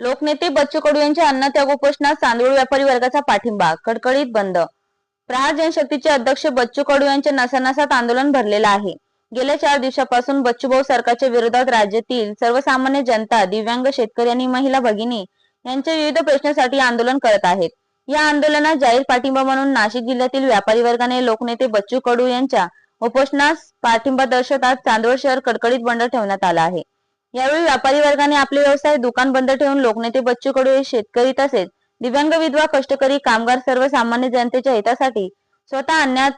लोकनेते बच्चू कडू यांच्या अन्नत्याग उपोषणात तांदूळ व्यापारी वर्गाचा पाठिंबा कडकडीत बंद. प्रहार जनशक्तीचे अध्यक्ष बच्चू कडू यांच्या नसानसात आंदोलन भरलेलं आहे. गेल्या चार दिवसापासून बच्चूभाऊ सरकारच्या विरोधात राज्यातील सर्वसामान्य जनता दिव्यांग शेतकरी आणि महिला भगिनी यांच्या विविध प्रश्नासाठी आंदोलन करत आहेत. या आंदोलनात जाहीर पाठिंबा म्हणून नाशिक जिल्ह्यातील व्यापारी वर्गाने लोकनेते बच्चू कडू यांच्या उपोषणास पाठिंबा दर्शवतात चांदवड शहर कडकडीत बंद ठेवण्यात आला आहे. यावेळी व्यापारी वर्गाने आपले व्यवसाय दुकान बंद ठेवून लोकनेते बच्चू कडू हे शेतकरी तसेच दिव्यांग विधवा कष्टकरी कामगार सर्वसामान्य जनतेच्या हितासाठी स्वतः अन्यात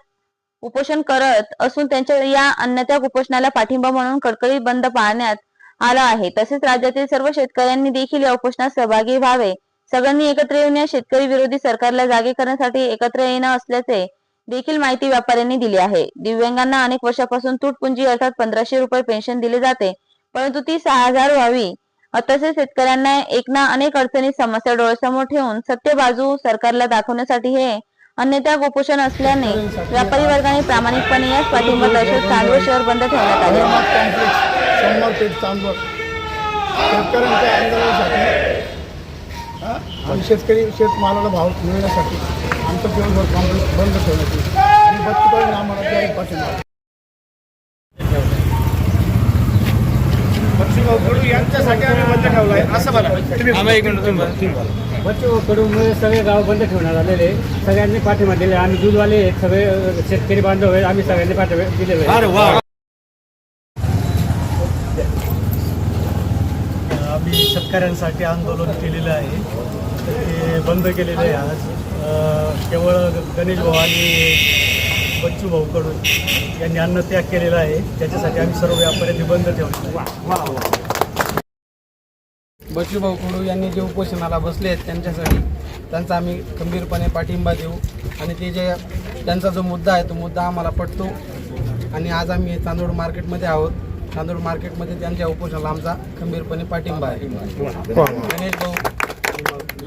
उपोषण करत असून त्यांच्या या अन्नत्याग उपोषणाला पाठिंबा म्हणून कडकडीत बंद पाळण्यात आला आहे. तसेच राज्यातील सर्व शेतकऱ्यांनी देखील या उपोषणात सहभागी व्हावे. सगळ्यांनी एकत्र येऊन या शेतकरी विरोधी सरकारला जागे करण्यासाठी एकत्र येणं असल्याचे देखील माहिती व्यापाऱ्यांनी दिली आहे. दिव्यांगांना अनेक वर्षापासून तुटपुंजी अर्थात पंधराशे रुपये पेन्शन दिले जाते. परंतु ती सहा हजार व्हावी. तसेच शेतकऱ्यांना एक ना अनेक अडचणी समस्या डोळ्यासमोर ठेवून सत्य बाजू सरकारला दाखवण्यासाठी हे अन्यथा कुपोषण असल्याने व्यापारी वर्गाने प्रामाणिकपणे यास पाठिंबा दर्शक चांदवड शहर बंद ठेवण्यात आले. शेतकऱ्यांच्या आंदोलनासाठी आणि शेतकरी शेतमालाला भाव मिळण्यासाठी आमचं दिवसभर कॉम्प्लेक्स बंद ठेवण्यात येईल. आणि बत्तीकडे आम्हाला पाठिंबा कडू यांच्यासाठी आम्ही बंद ठेवलाय असं मला आम्ही एक मिनिट तुम्ही बच्चू कडूमुळे सगळे गाव बंद ठेवण्यात आलेले. सगळ्यांनी पाठिंबा दिले आम्ही दूधवाले आहेत, सगळे शेतकरी बांधव आहेत. आम्ही सगळ्यांनी पाठिंबा वा. आम्ही शेतकऱ्यांसाठी आंदोलन केलेलं आहे. तर ते बंद केलेलं आहे आज. केवळ गणेश भाऊ आणि बच्चू भाऊ कडून यांनी अन्नत्याग केलेला आहे. त्याच्यासाठी आम्ही सर्व व्यापाऱ्यांनी बंद ठेवलेलं आहे. बच्चूभाऊ कडू यांनी जे उपोषणाला बसले आहेत त्यांच्यासाठी त्यांचा आम्ही खंबीरपणे पाठिंबा देऊ. आणि ते जे त्यांचा जो मुद्दा आहे तो मुद्दा आम्हाला पटतो. आणि आज आम्ही चांदोड मार्केटमध्ये आहोत. चांदोड मार्केटमध्ये त्यांच्या उपोषणाला आमचा खंबीरपणे पाठिंबा आहे. गणेश भाऊ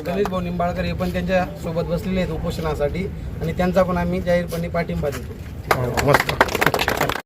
गणेश भाऊ निंबाळकर हे पण त्यांच्यासोबत बसलेले आहेत उपोषणासाठी. आणि त्यांचा पण आम्ही जाहीरपणे पाठिंबा देतो. हो,